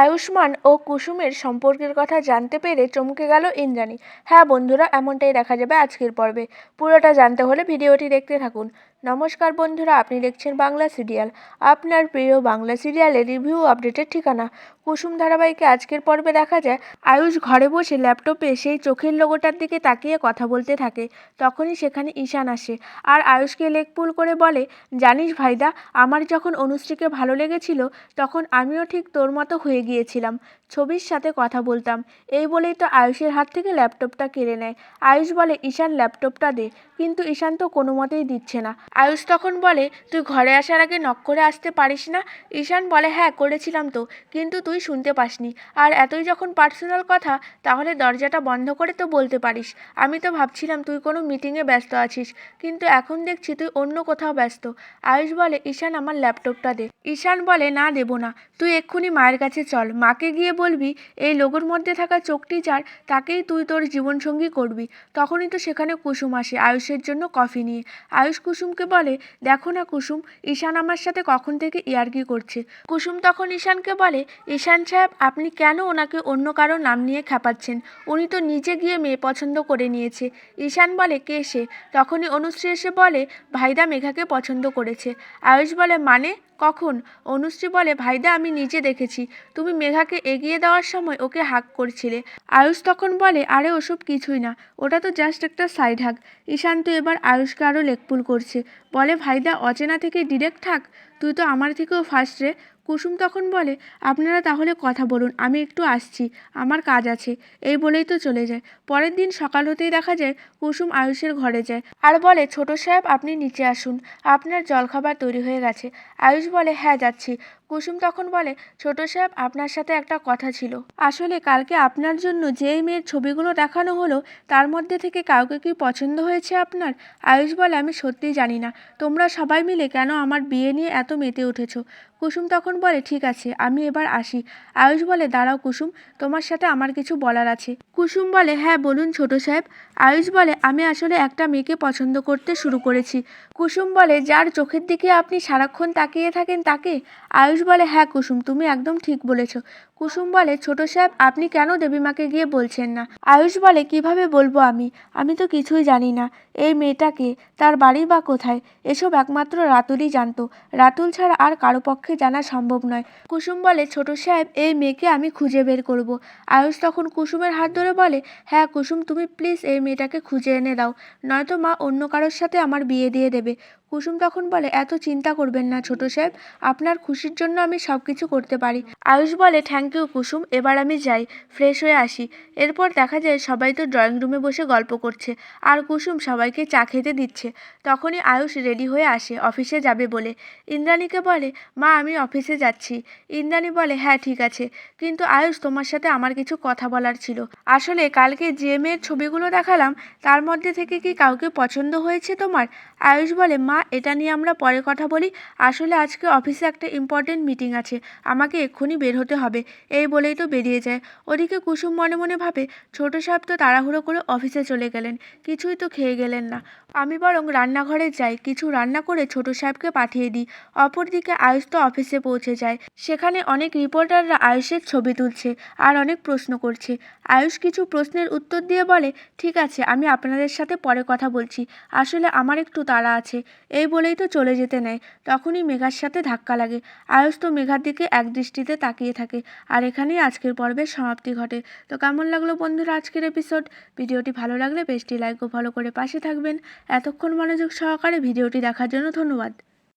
আয়ুষ্মান ও কুসুমের সম্পর্কের কথা জানতে পেরে চমকে গেল ইন্দ্রাণী। হ্যাঁ বন্ধুরা, এমনটাই দেখা যাবে আজকের পর্বে। পুরোটা জানতে হলে ভিডিওটি দেখতে থাকুন। নমস্কার বন্ধুরা, আপনি দেখছেন বাংলা সিরিয়াল। আপনার প্রিয় বাংলা সিরিয়ালের রিভিউ আপডেটের ঠিকানা। কুসুম ধারাবাহিকে আজকের পর্বে দেখা যায়, আয়ুষ ঘরে বসে ল্যাপটপে সেই চোখের লোগোটার দিকে তাকিয়ে কথা বলতে থাকে। তখনই সেখানে ঈশান আসে আর আয়ুষকে লেগ পুল করে বলে, জানিস ভাইদা, আমার যখন অনুশ্রীকে ভালো লেগেছিল, তখন আমিও ঠিক তোর মতো হয়ে গিয়েছিলাম। ছবির সাথে কথা বলতাম। এই বলেই তো আয়ুষের হাত থেকে ল্যাপটপটা কেড়ে নেয়। আয়ুষ বলে, ঈশান ল্যাপটপটা দে। কিন্তু ঈশান তো কোনো মতেই দিচ্ছে না। আয়ুষ তখন বলে, তুই ঘরে আসার আগে নক করে আসতে পারিস না? ঈশান বলে হ্যাঁ করেছিলাম তো, কিন্তু তুই শুনতে পাসনি। আর এতই যখন পার্সোনাল কথা, তাহলে দরজাটা বন্ধ করে তো বলতে পারিস। আমি তো ভাবছিলাম তুই কোনো মিটিংয়ে ব্যস্ত আছিস, কিন্তু এখন দেখছি তুই অন্য কোথাও ব্যস্ত। আয়ুষ বলে, ঈশান, আমার ল্যাপটপটা দে। ঈশান বলে, না, দেবো না। তুই এক্ষুনি মায়ের কাছে চল। মাকে গিয়ে বলবি, এই লোগোর মধ্যে থাকা চোখটি যার তাকেই তুই তোর জীবনসঙ্গী করবি। তখনই তো সেখানে কুসুম আসে, আয়ুষের জন্য কফি নিয়ে। আয়ুষ কুসুমকে বলে, দেখো না কুসুম, ঈশান আমার সাথে কখন থেকে ইয়ার্কি করছে? কুসুম তখন ঈশানকে বলে, ঈশান সাহেব, আপনি কেন ওনাকে অন্য কারও নাম নিয়ে খেপাচ্ছেন? উনি তো নিজে গিয়ে মেয়ে পছন্দ করে নিয়েছে। ঈশান বলে, কে সে? তখনই অনুশ্রী এসে বলে, ভাইদা মেঘাকে পছন্দ করেছে। আয়ুষ বলে মানে? কখন? অনুশ্রী বলে, ভাইদা, আমি নিজে দেখেছি। তুমি মেঘাকে এগিয়ে দেওয়ার সময় ওকে হাক করছিলে। আয়ুষ তখন বলে, আরে, ওসব কিছুই না। ওটা তো জাস্ট একটা সাইড হাক ঈশান্ত এবার আয়ুষকে আরও লেকপুল করছে। বলে, ভাইদা, অচেনা থেকে ডিরেক্ট থাক তুই তো আমার থেকেও ফার্স্ট রে। কুসুম তখন বলে, আপনারা তাহলে কথা বলুন, আমি একটু আসছি, আমার কাজ আছে। এই বলেই তো চলে যায়। পরের দিন সকাল হতেই দেখা যায়, কুসুম আয়ুষের ঘরে যায় আর বলে, ছোট সাহেব, আপনি নিচে আসুন, আপনার জলখাবার তৈরি হয়ে গেছে। আয়ুষ বলে হ্যাঁ যাচ্ছি। কুসুম তখন বলে, ছোট সাহেব, আপনার সাথে একটা কথা ছিল। আসলে কালকে আপনার জন্য যেই মেয়ের ছবিগুলো দেখানো হলো, তার মধ্যে থেকে কাউকে কি পছন্দ হয়েছে আপনার? আয়ুষ বলে, আমি সত্যিই জানি না। তোমরা সবাই মিলে কেন আমার বিয়ে নিয়ে এত মেতে উঠেছ। কুসুম তখন বলে, ঠিক আছে, আমি এবার আসি। আয়ুষ বলে, দাঁড়াও কুসুম, তোমার সাথে আমার কিছু বলার আছে। কুসুম বলে হ্যাঁ বলুন ছোট সাহেব। আয়ুষ বলে, আমি আসলে একটা মেয়েকে পছন্দ করতে শুরু করেছি। কুসুম বলে, যার চোখের দিকে আপনি সারাক্ষণ তাকিয়ে থাকেন তাকে? আয়ুষ বলে হ্যাঁ কুসুম, তুমি একদম ঠিক বলেছ। কুসুম বলে, ছোট সাহেব, আপনি কেন দেবীমাকে গিয়ে বলছেন না? আয়ুষ বলে, কীভাবে বলব আমি? আমি তো কিছুই জানি না। এই মেয়েটাকে, তার বাড়ি বা কোথায়? এসব একমাত্র রাতুলই জানতো। রাতুল ছাড়া আর কারও পক্ষে জানা সম্ভব নয়। কুসুম বলে, ছোট সাহেব, এই মেয়েকে আমি খুঁজে বের করব। আয়ুষ তখন কুসুমের হাত ধরে বলে হ্যাঁ কুসুম, তুমি প্লিজ এই মেয়েটাকে খুঁজে এনে দাও। নয়তো মা অন্য কারোর সাথে আমার বিয়ে দিয়ে দেবে। কুসুম তখন বলে, এত চিন্তা করবেন না ছোট সাহেব, আপনার খুশির জন্য আমি সব কিছু করতে পারি। আয়ুষ বলে থ্যাংক ইউ কুসুম, এবার আমি যাই ফ্রেশ হয়ে আসি। এরপর দেখা যায় সবাই তো ড্রয়িং রুমে বসে গল্প করছে, আর কুসুম সবাইকে চা খেতে দিচ্ছে। তখনই আয়ুষ রেডি হয়ে আসে অফিসে যাবে বলে। ইন্দ্রাণীকে বলে, মা, আমি অফিসে যাচ্ছি। ইন্দ্রাণী বলে হ্যাঁ ঠিক আছে। কিন্তু আয়ুষ তোমার সাথে আমার কিছু কথা বলার ছিল। আসলে কালকে যে মেয়ের ছবিগুলো দেখালাম, তার মধ্যে থেকে কি কাউকে পছন্দ হয়েছে তোমার? আয়ুষ বলে, মা এটা নিয়ে আমরা পরে কথা বলি। আসলে আজকে অফিসে একটা ইম্পর্টেন্ট মিটিং আছে। আমাকে এক্ষুনি বের হতে হবে। এই বলেই তো বেরিয়ে যায়। ওদিকে কুসুম মনে মনে ভাবে, ছোট সাহেব তো তাড়াহুড়ো করে অফিসে চলে গেলেন। কিছুই তো খেয়ে গেলেন না। আমি বরং রান্নাঘরে যাই, কিছু রান্না করে ছোট সাহেবকে পাঠিয়ে দিই। অপরদিকে আয়ুষ তো অফিসে পৌঁছে যায়। সেখানে অনেক রিপোর্টাররা আয়ুষের ছবি তুলছে আর অনেক প্রশ্ন করছে। আয়ুষ কিছু প্রশ্নের উত্তর দিয়ে বলে, ঠিক আছে, আমি আপনাদের সাথে পরে কথা বলছি। আসলে আমার একটু তাড়া আছে। এই বলেই তো চলে যেতে নেয়। তখনই মেঘার সাথে ধাক্কা লাগে। আয়ুষ তো মেঘার দিকে এক দৃষ্টিতে তাকিয়ে থাকে। আর এখানেই আজকের পর্বের সমাপ্তি ঘটে। তো কেমন লাগল বন্ধুরা আজকের এপিসোড? ভিডিওটি ভালো লাগলে বেশটি লাইক ও ফলো করে পাশে থাকবেন। এতক্ষণ মনোযোগ সহকারে ভিডিওটি দেখার জন্য ধন্যবাদ।